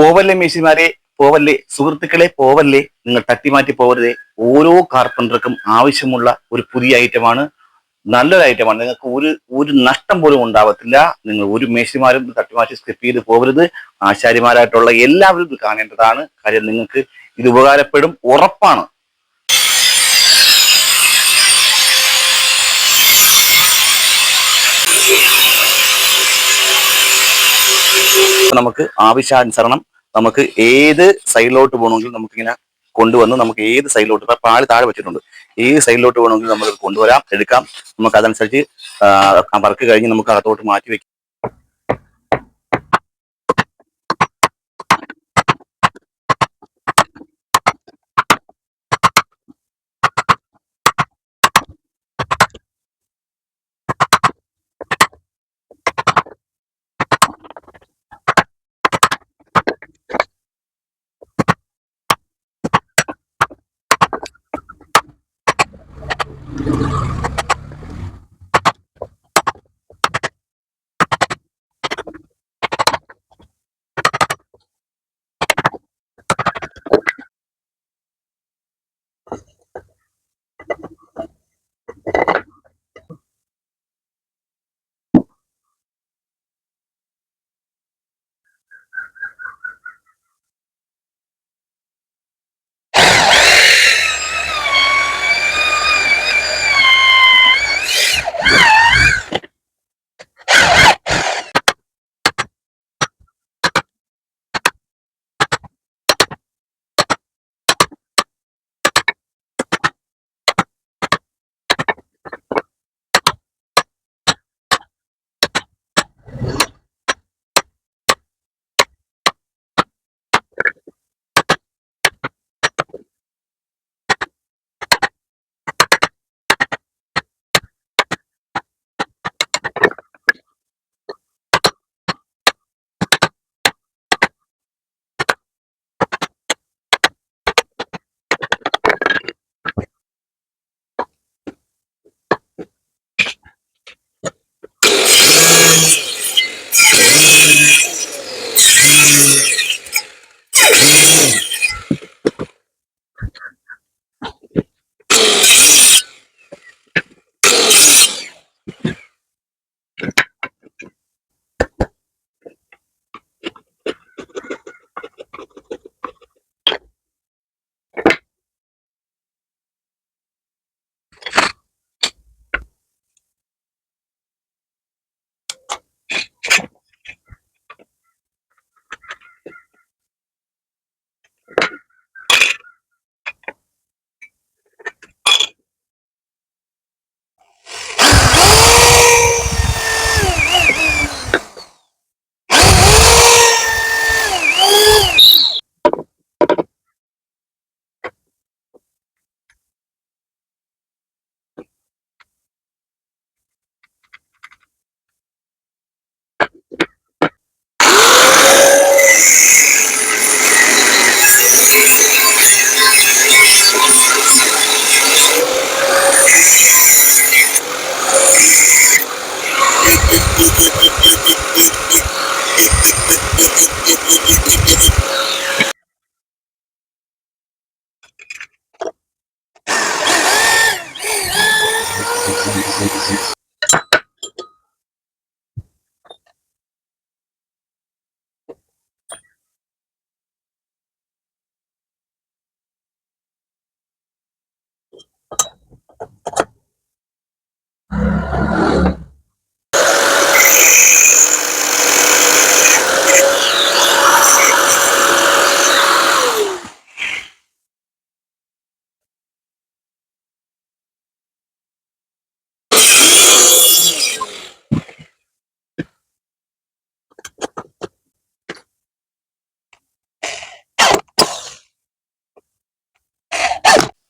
പോവല്ലേ മേശിമാരെ? പോവല്ലേ? സുഹൃത്തുക്കളെ പോവല്ലേ? നിങ്ങൾ തട്ടിമാറ്റി പോവരുത് ഓരോ കാർപ്പന്റർക്കും ആവശ്യമുള്ള ഒരു പുതിയ ഐറ്റമാണ് നല്ലൊരു ഐറ്റമാണ് നിങ്ങൾക്ക് ഒരു ഒരു നഷ്ടം പോലും ഉണ്ടാവത്തില്ല. നിങ്ങൾ ഒരു മേശിമാരും തട്ടിമാറ്റി സ്കിപ്പ് ചെയ്ത് പോകരുത്. ആശാരിമാരായിട്ടുള്ള എല്ലാവരും ഇത് കാണേണ്ടതാണ്. കാര്യം നിങ്ങൾക്ക് ഇത് ഉപകാരപ്പെടും. ഉറപ്പാണ്. നമുക്ക് ആവശ്യാനുസരണം നമുക്ക് ഏത് സൈഡിലോട്ട് പോകണമെങ്കിലും നമുക്കിങ്ങനെ കൊണ്ടുവന്ന് നമുക്ക് ഏത് സൈഡിലോട്ട് ഇപ്പൊ പാൽ താഴെ വെച്ചിട്ടുണ്ട്. ഏത് സൈഡിലോട്ട് വേണമെങ്കിലും നമുക്ക് കൊണ്ടുവരാം എടുക്കാം. നമുക്ക് അതനുസരിച്ച് വർക്ക് കഴിഞ്ഞ് നമുക്ക് അകത്തോട്ട് മാറ്റി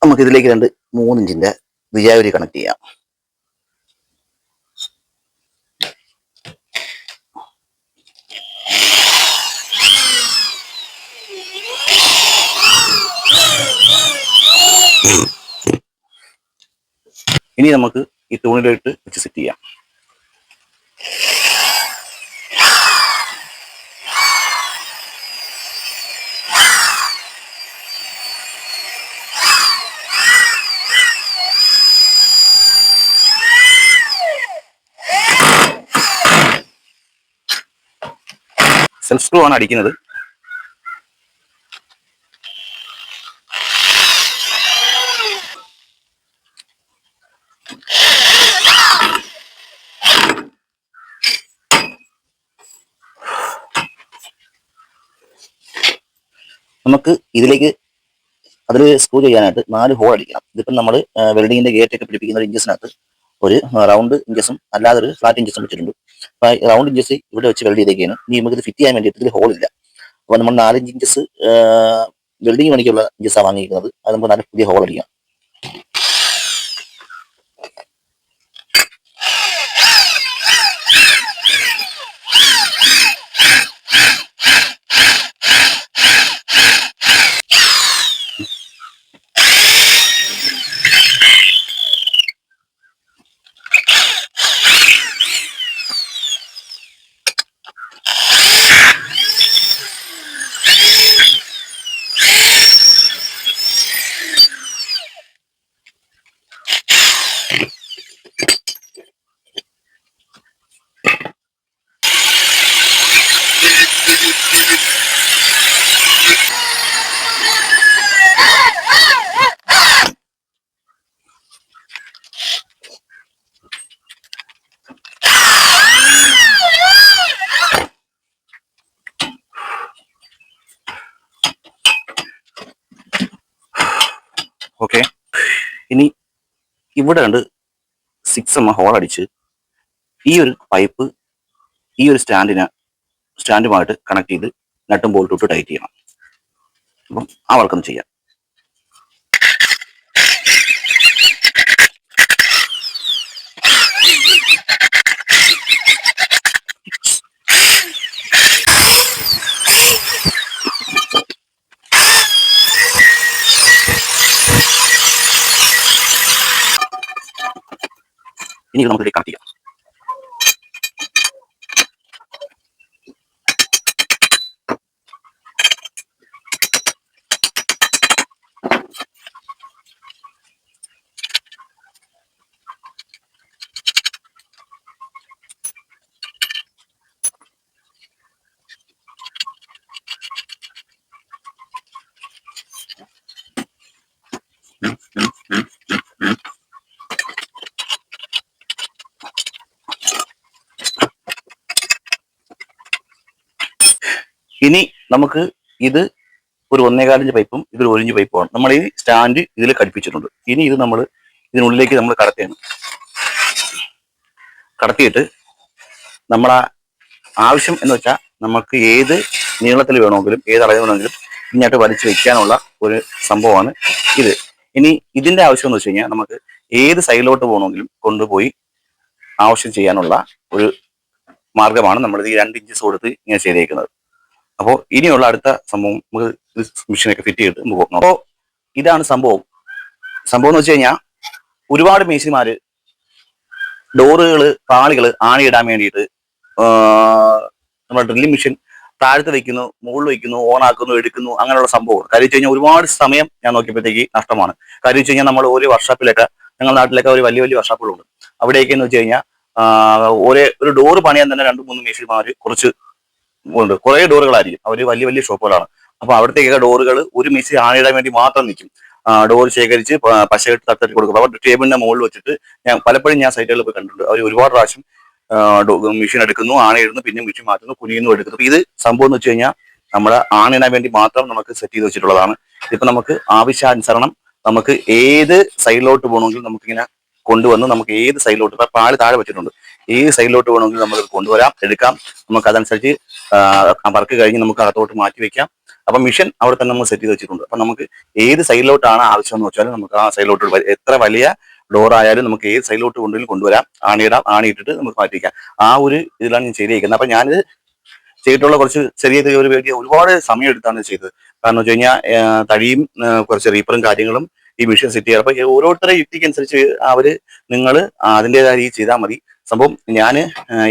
നമുക്ക് ഇതിലേക്ക് രണ്ട് മൂന്നിഞ്ചിന്റെ വിജാവരി കണക്ട് ചെയ്യാം. ഇനി നമുക്ക് ഈ തൂണിലോട്ട് വെച്ച് സെറ്റ് ചെയ്യാം. സെൽഫ് സ്ക്രൂ ആണ് അടിക്കുന്നത്. നമുക്ക് ഇതിലേക്ക് അതിൽ സ്ക്രൂ ചെയ്യാനായിട്ട് നാല് ഹോൾ അടിക്കണം. ഇതിപ്പം നമ്മൾ വെൽഡിങ്ങിന്റെ ഗേറ്റ് ഒക്കെ പിടിപ്പിക്കുന്ന ഒരു ഇഞ്ചസിനകത്ത് ഒരു റൗണ്ട് ഇഞ്ചസും അല്ലാതെ ഒരു ഫ്ലാറ്റ് ഇഞ്ചസും വെച്ചിട്ടുണ്ട്. അപ്പം റൗണ്ട് ഇഞ്ചസ് ഇവിടെ വെച്ച് വെൽഡ് ചെയ്തേക്കാണ്. ഇനി നമുക്ക് ഫിറ്റ് ചെയ്യാൻ വേണ്ടിയിട്ട് ഇതിൽ ഹോൾ ഇല്ല. അപ്പോൾ നമ്മൾ നാലഞ്ച് ഇഞ്ചസ് വെൽഡിങ് പണിക്കുള്ള ഇഞ്ചസാണ് വാങ്ങിയിരിക്കുന്നത്. അത് നമുക്ക് നല്ല പുതിയ ഹോൾ അടിക്കാം. ഓക്കെ. ഇനി ഇവിടെ ഉണ്ട് സിക്സ് എം ഹോൾ അടിച്ച് ഈ ഒരു പൈപ്പ് ഈ ഒരു സ്റ്റാൻഡിന് സ്റ്റാൻഡുമായിട്ട് കണക്ട് ചെയ്ത് നട്ടും ബോൾട്ടും ഇട്ട് ടൈറ്റ് ചെയ്യണം. അപ്പം ആ വർക്കൊന്ന് ചെയ്യാം. ഇനി ഇത് നമുക്ക് ഇതിലേക്ക് കണക്ട് ചെയ്യാം ഇനി നമുക്ക് ഇത് ഒരു ഒന്നേകാലിഞ്ച് പൈപ്പും ഇതൊരു ഒരു ഇഞ്ച് പൈപ്പുമാണ്. നമ്മൾ ഈ സ്റ്റാൻഡ് ഇതിൽ ഘടിപ്പിച്ചിട്ടുണ്ട്. ഇനി ഇത് നമ്മൾ ഇതിനുള്ളിലേക്ക് നമ്മൾ കടത്തിയാണ്. കടത്തിയിട്ട് നമ്മളെ ആവശ്യം എന്ന് വെച്ചാൽ നമുക്ക് ഏത് നീളത്തിൽ വേണമെങ്കിലും ഏത് അളവ് വേണമെങ്കിലും ഇങ്ങോട്ട് വലിച്ചു വെക്കാനുള്ള ഒരു സംഭവമാണ് ഇത്. ഇനി ഇതിന്റെ ആവശ്യം എന്ന് വെച്ച് കഴിഞ്ഞാൽ നമുക്ക് ഏത് സൈഡിലോട്ട് പോകണമെങ്കിലും കൊണ്ടുപോയി ആവശ്യം ചെയ്യാനുള്ള ഒരു മാർഗമാണ് നമ്മൾ ഈ രണ്ട് ഇഞ്ചസ് കൊടുത്ത് ഇങ്ങനെ ചെയ്തേക്കുന്നത്. അപ്പോൾ ഇനിയുള്ള അടുത്ത സംഭവം നമുക്ക് മെഷീനൊക്കെ ഫിറ്റ് ചെയ്തിട്ട് നമുക്ക് നോക്കാം. അപ്പോൾ ഇതാണ് സംഭവം. സംഭവം എന്ന് വെച്ച് കഴിഞ്ഞാൽ ഒരുപാട് മേശിമാര് ഡോറുകൾ പാളികൾ ആണിയിടാൻ വേണ്ടിയിട്ട് നമ്മുടെ ഡ്രില്ലിംഗ് മെഷീൻ താഴത്ത് വെക്കുന്നു മുകളിൽ വെക്കുന്നു ഓണാക്കുന്നു എടുക്കുന്നു അങ്ങനെയുള്ള സംഭവം കാര്യം വെച്ച് കഴിഞ്ഞാൽ ഒരുപാട് സമയം ഞാൻ നോക്കിയപ്പോഴത്തേക്ക് നഷ്ടമാണ്. കാര്യം വെച്ച് കഴിഞ്ഞാൽ നമ്മൾ ഒരു വർഷാപ്പിലൊക്കെ ഞങ്ങളുടെ നാട്ടിലൊക്കെ ഒരു വലിയ വലിയ വർഷാപ്പുകളുണ്ട്. അവിടെയൊക്കെ എന്ന് വെച്ച് കഴിഞ്ഞാൽ ഒരേ ഒരു ഡോറ് പണിയാൻ തന്നെ രണ്ട് മൂന്ന് മേശിമാര് കുറച്ച് ഉണ്ട്. കുറെ ഡോറുകളായിരിക്കും. അവർ വലിയ വലിയ ഷോപ്പുകളാണ്. അപ്പൊ അവിടത്തേക്കൊക്കെ ഡോറുകൾ ഒരു മിസ്സി ആണിടാൻ വേണ്ടി മാത്രം നിൽക്കും. ഡോർ ശേഖരിച്ച് പശകെട്ട് തട്ടി കൊടുക്കും. അവർ ടേബിളിന്റെ മുകളിൽ വെച്ചിട്ട് ഞാൻ പലപ്പോഴും ഞാൻ സൈറ്റുകളിൽ പോയി കണ്ടിട്ടുണ്ട്. അവർ ഒരുപാട് പ്രാവശ്യം മെഷീൻ എടുക്കുന്നു ആണയിടുന്നു പിന്നെ മെഷീൻ മാറ്റുന്നു കുനിയുന്നു എടുക്കുന്നു. ഇത് സംഭവം എന്ന് വെച്ച് കഴിഞ്ഞാൽ നമ്മുടെ ആണിടാൻ വേണ്ടി മാത്രം നമുക്ക് സെറ്റ് ചെയ്ത് വെച്ചിട്ടുള്ളതാണ്. ഇപ്പൊ നമുക്ക് ആവശ്യാനുസരണം നമുക്ക് ഏത് സൈഡിലോട്ട് പോകണമെങ്കിലും നമുക്കിങ്ങനെ കൊണ്ടുവന്ന് നമുക്ക് ഏത് സൈഡിലോട്ട് ഇപ്പൊ പാൽ താഴെ വെച്ചിട്ടുണ്ട്. ഏത് സൈഡിലോട്ട് വേണമെങ്കിലും നമുക്ക് കൊണ്ടുവരാം എടുക്കാം. നമുക്ക് അതനുസരിച്ച് വർക്ക് കഴിഞ്ഞ് നമുക്ക് അകത്തോട്ട് മാറ്റി വെക്കാം. അപ്പൊ മിഷൻ അവിടെ തന്നെ നമ്മൾ സെറ്റ് ചെയ്ത് വെച്ചിട്ടുണ്ട്. അപ്പൊ നമുക്ക് ഏത് സൈഡിലോട്ടാണ് ആവശ്യം എന്ന് വെച്ചാൽ നമുക്ക് ആ സൈഡിലോട്ട് എത്ര വലിയ ഡോർ ആയാലും നമുക്ക് ഏത് സൈഡിലോട്ട് കൊണ്ടുവരും കൊണ്ടുവരാം. ആണിയിടാം ആണിയിട്ടിട്ട് നമുക്ക് മാറ്റി വെക്കാം. ആ ഒരു ഇതിലാണ് ഞാൻ ചെയ്തിരിക്കുന്നത് അപ്പൊ ഞാനിത് ചെയ്തിട്ടുള്ള കുറച്ച് ചെറിയ ഒരു വേണ്ടി ഒരുപാട് സമയം എടുത്താണ് ചെയ്തത്. കാരണം വെച്ച് കഴിഞ്ഞാൽ തടിയും കുറച്ച് റീപ്പറും കാര്യങ്ങളും ഈ മിഷൻ സെറ്റ് ചെയ്യാറ് അപ്പൊ ഓരോരുത്തരുടെ യുക്തിക്ക് അനുസരിച്ച് അവർ നിങ്ങൾ അതിന്റെതായ രീതി ചെയ്താൽ മതി. സംഭവം ഞാൻ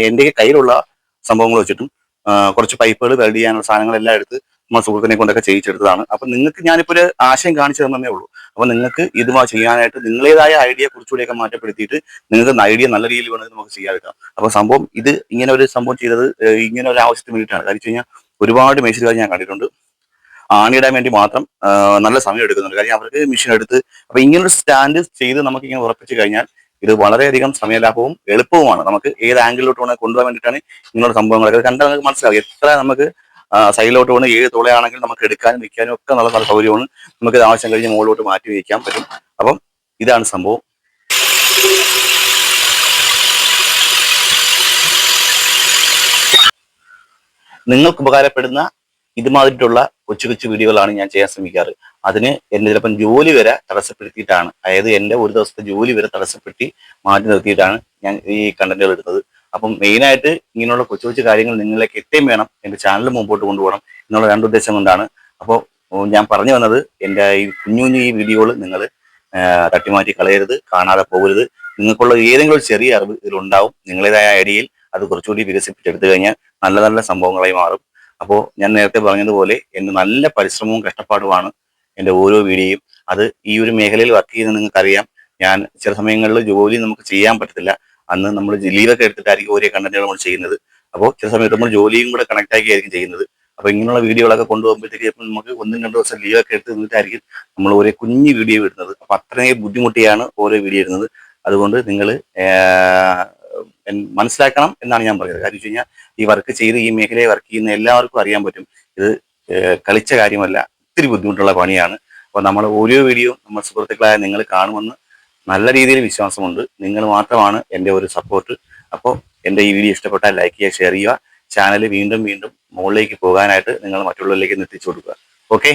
എന്റെ കയ്യിലുള്ള സംഭവങ്ങൾ വെച്ചിട്ടും കുറച്ച് പൈപ്പുകൾ വെൽഡ് ചെയ്യാനുള്ള സാധനങ്ങളെല്ലാം എടുത്ത് നമ്മൾ സുഹൃത്തിനെ കൊണ്ടൊക്കെ ചെയ്യിച്ചെടുത്തതാണ്. അപ്പൊ നിങ്ങൾക്ക് ഞാനിപ്പോ ഒരു ആശയം കാണിച്ചു തന്നേ ഉള്ളൂ. അപ്പൊ നിങ്ങൾക്ക് ഇത് ചെയ്യാനായിട്ട് നിങ്ങളേതായ ഐഡിയ കുറച്ചുകൂടിയൊക്കെ മാറ്റപ്പെടുത്തിയിട്ട് നിങ്ങൾക്ക് ഐഡിയ നല്ല രീതിയിൽ വേണമെങ്കിൽ നമുക്ക് ചെയ്യാതെടുക്കാം അപ്പൊ സംഭവം ഇത് ഇങ്ങനെ ഒരു സംഭവം ചെയ്തത് ഇങ്ങനെ ഒരു ആവശ്യത്തിന് വേണ്ടിയിട്ടാണ്. കാര്യം വെച്ച് കഴിഞ്ഞാൽ ഒരുപാട് മേശുകാർ ഞാൻ കണ്ടിട്ടുണ്ട്. ആണിയിടാൻ വേണ്ടി മാത്രം നല്ല സമയം എടുക്കുന്നുണ്ട്. കാര്യം അവർക്ക് മെഷീൻ എടുത്ത് അപ്പൊ ഇങ്ങനൊരു സ്റ്റാൻഡ് ചെയ്ത് നമുക്ക് ഇങ്ങനെ ഉറപ്പിച്ചു കഴിഞ്ഞാൽ ഇത് വളരെയധികം സമയലാഭവും എളുപ്പവുമാണ്. നമുക്ക് ഏത് ആംഗിളിലോട്ട് വേണമെങ്കിൽ കൊണ്ടുപോകാൻ വേണ്ടിയിട്ടാണ് ഇങ്ങനെയുള്ള സംഭവങ്ങളൊക്കെ കണ്ടാൽ നമുക്ക് മനസ്സിലാവും. എത്ര നമുക്ക് സൈഡിലോട്ട് വേണം ഏത് തുളയാണെങ്കിൽ നമുക്ക് എടുക്കാനും വെക്കാനും ഒക്കെ നല്ല സൗകര്യമാണ്. നമുക്ക് ഇത് ആവശ്യം കഴിഞ്ഞ് മുകളിലോട്ട് മാറ്റി വയ്ക്കാൻ പറ്റും. അപ്പം ഇതാണ് സംഭവം. നിങ്ങൾക്ക് ഉപകാരപ്പെടുന്ന ഇതുമാതിരിയുള്ള കൊച്ചു കൊച്ചു വീഡിയോകളാണ് ഞാൻ ചെയ്യാൻ ശ്രമിക്കാറ്. അതിന് എന്നെ ചിലപ്പം ജോലി വരെ തടസ്സപ്പെടുത്തിയിട്ടാണ്. അതായത് എന്റെ ഒരു ദിവസത്തെ ജോലി വരെ തടസ്സപ്പെടുത്തി മാറ്റി നിർത്തിയിട്ടാണ് ഞാൻ ഈ കണ്ടന്റുകൾ എടുത്തത് അപ്പം മെയിനായിട്ട് ഇങ്ങനെയുള്ള കൊച്ചു കൊച്ചു കാര്യങ്ങൾ നിങ്ങളിലേക്ക് എത്തേം വേണം. എന്റെ ചാനൽ മുമ്പോട്ട് കൊണ്ടുപോകണം എന്നുള്ള രണ്ട് ഉദ്ദേശം കൊണ്ടാണ്. അപ്പോൾ ഞാൻ പറഞ്ഞു വന്നത് എന്റെ ഈ കുഞ്ഞു കുഞ്ഞു ഈ വീഡിയോകൾ നിങ്ങൾ തട്ടിമാറ്റി കളയരുത് കാണാതെ പോകരുത്. നിങ്ങൾക്കുള്ള ഏതെങ്കിലും ഒരു ചെറിയ അറിവ് ഇതിലുണ്ടാവും. നിങ്ങളുടേതായ ഐഡിയയിൽ അത് കുറച്ചുകൂടി വികസിപ്പിച്ചെടുത്തു കഴിഞ്ഞാൽ നല്ല നല്ല സംഭവങ്ങളായി മാറും. അപ്പോൾ ഞാൻ നേരത്തെ പറഞ്ഞതുപോലെ എന്റെ നല്ല പരിശ്രമവും കഷ്ടപ്പാടുമാണ് എന്റെ ഓരോ വീഡിയോയും അത് ഈ ഒരു മേഖലയിൽ വർക്ക് ചെയ്യുന്ന നിങ്ങൾക്കറിയാം. ഞാൻ ചില സമയങ്ങളിൽ ജോലി നമുക്ക് ചെയ്യാൻ പറ്റത്തില്ല. അന്ന് നമ്മൾ ലീവൊക്കെ എടുത്തിട്ടായിരിക്കും ഓരോ കണ്ടന്റുകൾ നമ്മൾ ചെയ്യുന്നത്. അപ്പോൾ ചില സമയത്ത് നമ്മൾ ജോലിയും കൂടെ കണക്ട് ആക്കിയായിരിക്കും ചെയ്യുന്നത്. അപ്പോൾ ഇങ്ങനെയുള്ള വീഡിയോകളൊക്കെ കൊണ്ടുപോകുമ്പോഴത്തേക്ക് നമുക്ക് ഒന്നും രണ്ടു ദിവസം ലീവൊക്കെ എടുത്ത് നിന്നിട്ടായിരിക്കും നമ്മൾ ഓരോ കുഞ്ഞു വീഡിയോ ഇടുന്നത്. അപ്പോൾ അത്രയും ബുദ്ധിമുട്ടിയാണ് ഓരോ വീഡിയോ ഇടുന്നത്. അതുകൊണ്ട് നിങ്ങൾ മനസ്സിലാക്കണം എന്നാണ് ഞാൻ പറയുന്നത്. കാര്യം വെച്ച് കഴിഞ്ഞാൽ ഈ വർക്ക് ചെയ്ത് ഈ മേഖലയിൽ വർക്ക് ചെയ്യുന്ന എല്ലാവർക്കും അറിയാൻ പറ്റും. ഇത് കളിച്ച കാര്യമല്ല ഒത്തിരി ബുദ്ധിമുട്ടുള്ള പണിയാണ്. അപ്പോൾ നമ്മൾ ഓരോ വീഡിയോ നമ്മൾ സുഹൃത്തുക്കളായ നിങ്ങൾ കാണുമെന്ന് നല്ല രീതിയിൽ വിശ്വാസമുണ്ട്. നിങ്ങൾ മാത്രമാണ് എന്റെ ഒരു സപ്പോർട്ട് അപ്പോൾ എന്റെ ഈ വീഡിയോ ഇഷ്ടപ്പെട്ടാൽ ലൈക്ക് ചെയ്യുക ഷെയർ ചെയ്യുക. ചാനൽ വീണ്ടും വീണ്ടും മുകളിലേക്ക് പോകാനായിട്ട് നിങ്ങൾ മറ്റുള്ളവരിലേക്ക് എത്തിച്ചു കൊടുക്കുക. ഓക്കെ